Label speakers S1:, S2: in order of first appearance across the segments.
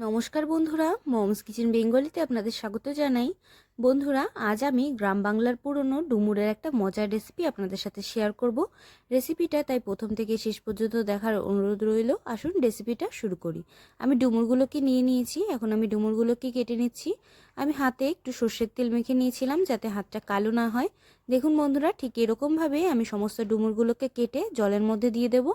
S1: নমস্কার বন্ধুরা, moms kitchen বেঙ্গলিতে আপনাদের স্বাগত জানাই। বন্ধুরা, আজ আমি গ্রাম বাংলার পুরনো ডুমুরের একটা মজার রেসিপি আপনাদের সাথে শেয়ার করব। রেসিপিটা তাই প্রথম থেকে শেষ পর্যন্ত দেখার অনুরোধ রইল। আসুন রেসিপিটা শুরু করি। আমি ডুমুরগুলোকে নিয়ে নিয়েছি, এখন আমি ডুমুরগুলোকে কেটে নিচ্ছি। আমি হাতে একটু সর্ষের তেল মেখে নিয়েছিলাম যাতে হাতটা কালো না হয়। দেখুন বন্ধুরা, ঠিক এরকমভাবে আমি সমস্ত ডুমুরগুলোকে কেটে জলের মধ্যে দিয়ে দেবো।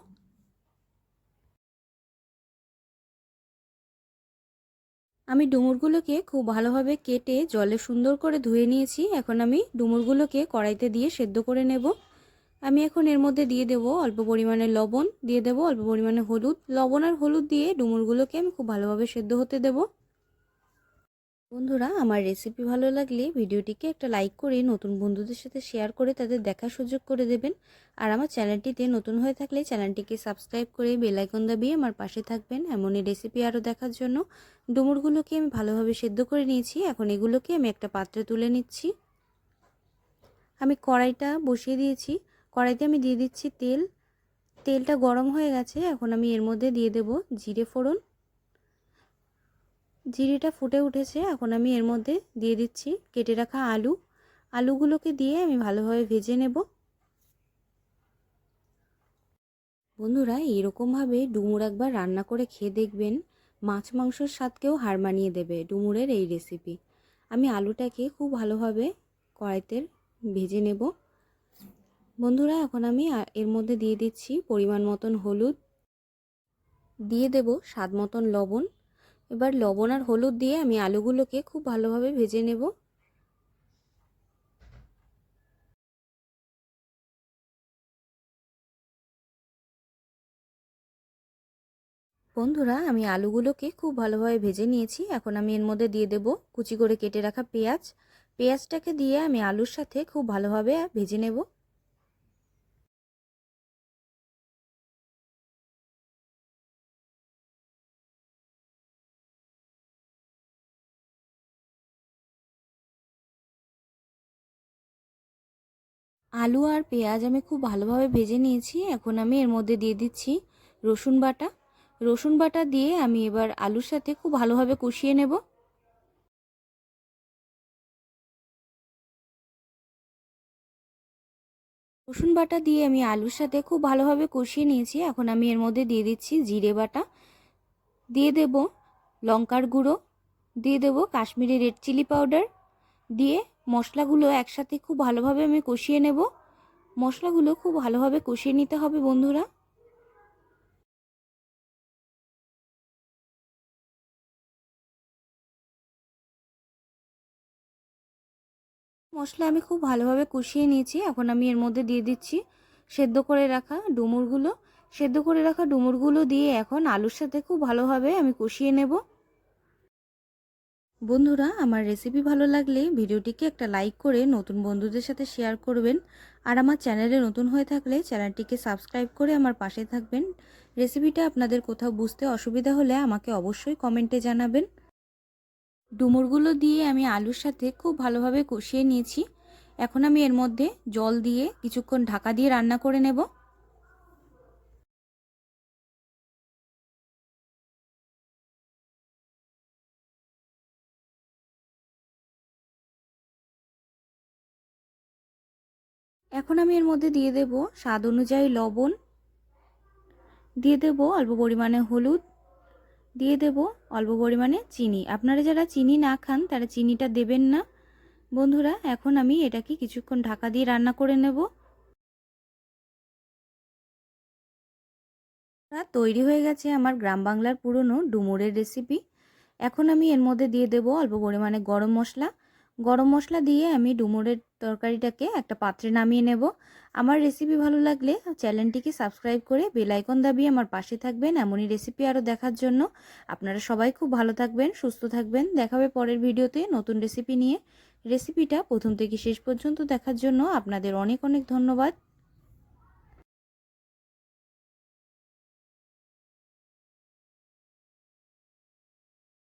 S1: আমি ডুমুরগুলোকে খুব ভালোভাবে কেটে জলে সুন্দর করে ধুয়ে নিয়েছি। এখন আমি ডুমুরগুলোকে কড়াইতে দিয়ে সেদ্ধ করে নেব। আমি এখন এর মধ্যে দিয়ে দেব অল্প পরিমাণে লবণ, দিয়ে দেব অল্প পরিমাণে হলুদ। লবণ আর হলুদ দিয়ে ডুমুরগুলোকে আমি খুব ভালোভাবে সেদ্ধ হতে দেবো। বন্ধুরা, আমার রেসিপি ভালো লাগলে ভিডিওটিকে একটা লাইক করে নতুন বন্ধুদের সাথে শেয়ার করে তাদের দেখার সুযোগ করে দেবেন। আর আমার চ্যানেলটিতে নতুন হয়ে থাকলে চ্যানেলটিকে সাবস্ক্রাইব করে বেলাইকন দাবিয়ে আমার পাশে থাকবেন। এমনই রেসিপি আরও দেখার জন্য ডুমুরগুলোকে আমি ভালোভাবে সেদ্ধ করে নিয়েছি। এখন এগুলোকে আমি একটা পাত্রে তুলে নিচ্ছি। আমি কড়াইটা বসিয়ে দিয়েছি। কড়াইতে আমি দিয়ে দিচ্ছি তেল। তেলটা গরম হয়ে গেছে। এখন আমি এর মধ্যে দিয়ে দেব জিরে ফোড়ন। জিরেটা ফুটে উঠেছে, এখন আমি এর মধ্যে দিয়ে দিচ্ছি কেটে রাখা আলু। আলুগুলোকে দিয়ে আমি ভালোভাবে ভেজে নেব। বন্ধুরা এরকমভাবে ডুমুর একবার রান্না করে খেয়ে দেখবেন, মাছ মাংসর স্বাদকেও হার মানিয়ে দেবে ডুমুরের এই রেসিপি আমি আলুটাকে খুব ভালোভাবে কড়াইতে ভেজে নেব। বন্ধুরা, এখন আমি এর মধ্যে দিয়ে দিচ্ছি পরিমাণ মতন হলুদ। দিয়ে দেব স্বাদ মতন লবণ। এবার লবণ আর হলুদ দিয়ে আমি আলুগুলোকে খুব ভালোভাবে ভেজে নেব। বন্ধুরা, আমি আলুগুলোকে খুব ভালোভাবে ভেজে নিয়েছি। এখন আমি এর মধ্যে দিয়ে দেব কুচি করে কেটে রাখা পেঁয়াজ। পেঁয়াজটাকে দিয়ে আমি আলুর সাথে খুব ভালোভাবে ভেজে নেব। আলু আর পেঁয়াজ আমি খুব ভালোভাবে ভেজে নিয়েছি। এখন আমি এর মধ্যে দিয়ে দিচ্ছি রসুন বাটা। রসুন বাটা দিয়ে আমি এবার আলুর সাথে খুব ভালোভাবে কষিয়ে নেব। রসুন বাটা দিয়ে আমি আলুর সাথে খুব ভালোভাবে কষিয়ে নিয়েছি। এখন আমি এর মধ্যে দিয়ে দিচ্ছি জিরে বাটা। দিয়ে দেব লঙ্কার গুঁড়ো। দিয়ে দেব কাশ্মীরি রেড চিলি পাউডার। দিয়ে মশলাগুলো একসাথে খুব ভালোভাবে আমি কষিয়ে নেব। মশলাগুলো খুব ভালোভাবে কষিয়ে নিতে হবে বন্ধুরা। মশলা আমি খুব ভালোভাবে কষিয়ে নিয়েছি। এখন আমি এর মধ্যে দিয়ে দিচ্ছি সেদ্ধ করে রাখা ডুমুরগুলো। সেদ্ধ করে রাখা ডুমুরগুলো দিয়ে এখন আলুর সাথে খুব ভালোভাবে আমি কষিয়ে নেব। বন্ধুরা, আমার রেসিপি ভালো লাগলে ভিডিওটিকে একটা লাইক করে নতুন বন্ধুদের সাথে শেয়ার করবেন। আর আমার চ্যানেলে নতুন হয়ে থাকলে চ্যানেলটিকে সাবস্ক্রাইব করে আমার পাশে থাকবেন। রেসিপিটা আপনাদের কোথাও বুঝতে অসুবিধা হলে আমাকে অবশ্যই কমেন্টে জানাবেন। ডুমুরগুলো দিয়ে আমি আলুর সাথে খুব ভালোভাবে কষিয়ে নিয়েছি। এখন আমি এর মধ্যে জল দিয়ে কিছুক্ষণ ঢাকা দিয়ে রান্না করে নেব। এখন আমি এর মধ্যে দিয়ে দেব স্বাদ অনুযায়ী লবণ, দিয়ে দেব অল্প পরিমাণে হলুদ, দিয়ে দেব অল্প পরিমাণে চিনি। আপনারা যারা চিনি না খান, তারা চিনিটা দেবেন না। বন্ধুরা, এখন আমি এটাকে কিছুক্ষণ ঢাকা দিয়ে রান্না করে নেব। তৈরি হয়ে গেছে আমার গ্রাম বাংলার পুরনো ডুমুরের রেসিপি এখন আমি এর মধ্যে দিয়ে দেব অল্প পরিমাণে গরম মশলা গরম মশলা দিয়ে আমি ডুমুরের তরকারিটাকে একটা পাত্রে নামিয়ে নেব। আমার রেসিপি ভালো লাগলে চ্যানেলটিকে সাবস্ক্রাইব করে বেলাইকন দাবিয়ে আমার পাশে থাকবেন এমনই রেসিপি আরও দেখার জন্য। আপনারা সবাই খুব ভালো থাকবেন, সুস্থ থাকবেন। দেখাবে পরের ভিডিওতে নতুন রেসিপি নিয়ে। রেসিপিটা প্রথম থেকে শেষ পর্যন্ত দেখার জন্য আপনাদের অনেক অনেক ধন্যবাদ।